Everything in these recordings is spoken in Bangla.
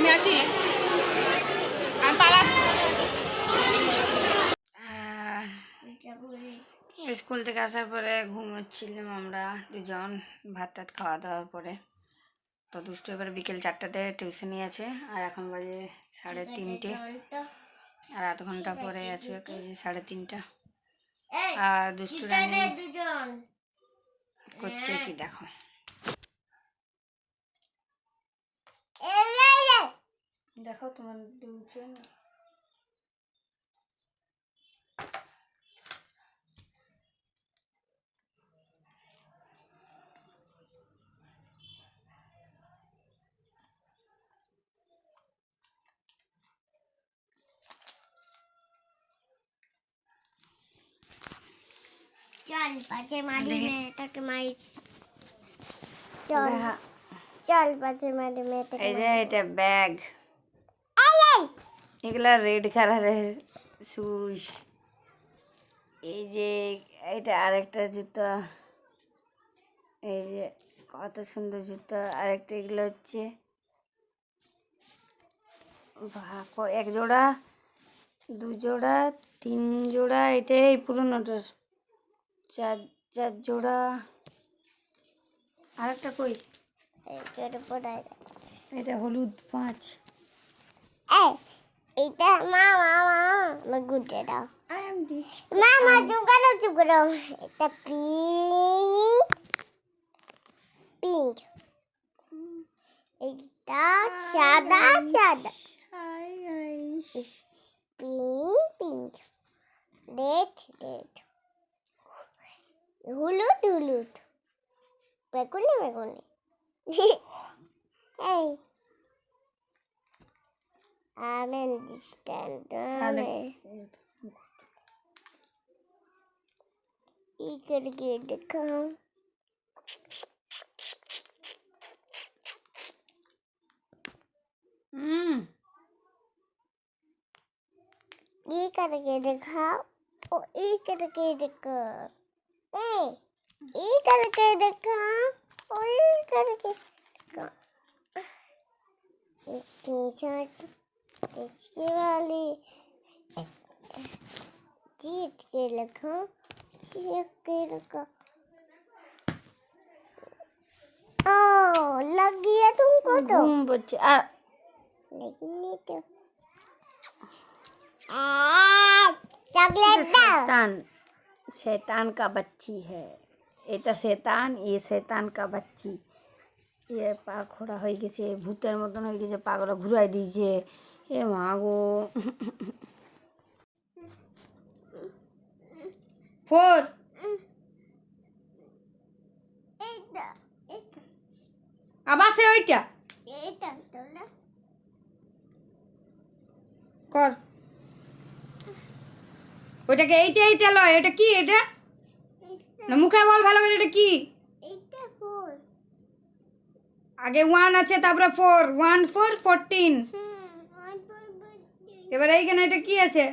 আমি আছি। স্কুল থেকে আসার পরে ঘুমোচ্ছিলাম আমরা দুজন ভাত টাত খাওয়া দাওয়ার পরে। তো দুষ্টু এবার বিকেল চারটাতে টিউশনই আছে আর এখন বাজে সাড়ে তিনটে। আর আধ ঘণ্টা পরে আছে সাড়ে তিনটা। আর দুষ্টু রানী করছে কি দেখো। দেখো তোমার দুজন চল পাশে মারি দেখি। মেয়েটাকে মারি চল দেখা। চল পাশে মারি মেয়েটাকে এই যে এটা ব্যাগ এগুলা রেড কালারের শুজ এই যে এটা আরেকটা জুতো। এই যে কত সুন্দর জুতো। আরেকটা এগুলো হচ্ছে এক জোড়া দু জোড়া তিন জোড়া এটা এই পুরোনোটার। চার চার জোড়া। আরেকটা কই? এটা হলুদ পাঁচ। এটা মা মা মা আমার গুটে দাও মা মা চুকালো চুকালো এটা পিঙ্ক পিঙ্ক এটা সাদা সাদা। পিঙ্ক পিঙ্ক রেড রেড হলুদ হলুদ। বেগুনি বেগুনি। এই। Amen diyeceğim. Amen. İlk girdik. Mm. ఈ కలకేదిగా ఈ కలకేదిగా ఏ ఈ కలకేదిగా ఈ కలకేదిగా చేసాడు वाली जीत के लगा जीत के लगा। ओ लग गया तुमको तो। घूम आ। लेकिन नहीं तो चॉकलेट तो शैतान शैतान का बच्ची है। ये तो शैतान ये शैतान का बच्ची। ये पाखोड़ा हो গেছে भूतर मतन हो গেছে पागल घुराई दीजिए এ মা গো ফোর আবার সে ওইটা কর ওইটাকে এইটা এইটা লয় এটা কি এটা না মুখে বল ভালো করে এটা কি আগে ওয়ান আছে তারপরে four one four fourteen hmm one four birthday এবার এইখানে এটা কি আছে?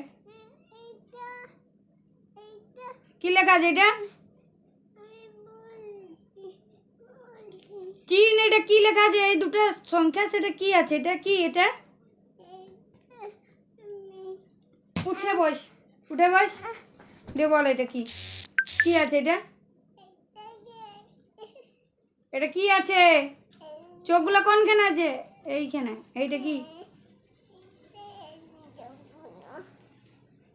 কি লেখা আছে এটা? চিন এটা কি লেখা আছে? এই দুটো সংখ্যা সেটা কি আছে? এটা কি এটা? উঠে বস উঠে বস। দিয়ে বল এটা কি? কি আছে এটা? এটা কি আছে? চোখগুলো কোনখানে আছে? এইখানে, এইটা কি?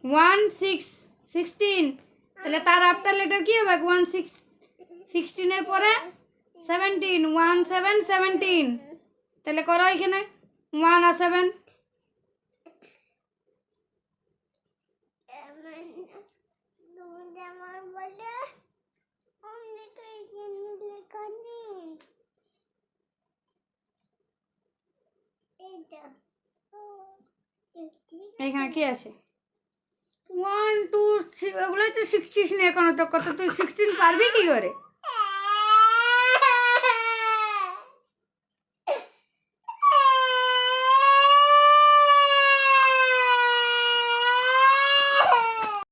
One six sixteen. তাহলে তার আফটার লেটার কী হবে? ওয়ান সিক্স সিক্সটিনের পরে সেভেন্টিন, ওয়ান সেভেন সেভেন্টিন। তাহলে করো এখানে। ওয়ান আর সেভেন। এখানে কি আছে? ওয়ান টু ওগুলো শিখছিস না এখনও তো কত তুই সিক্সটিন পারবি কি করে?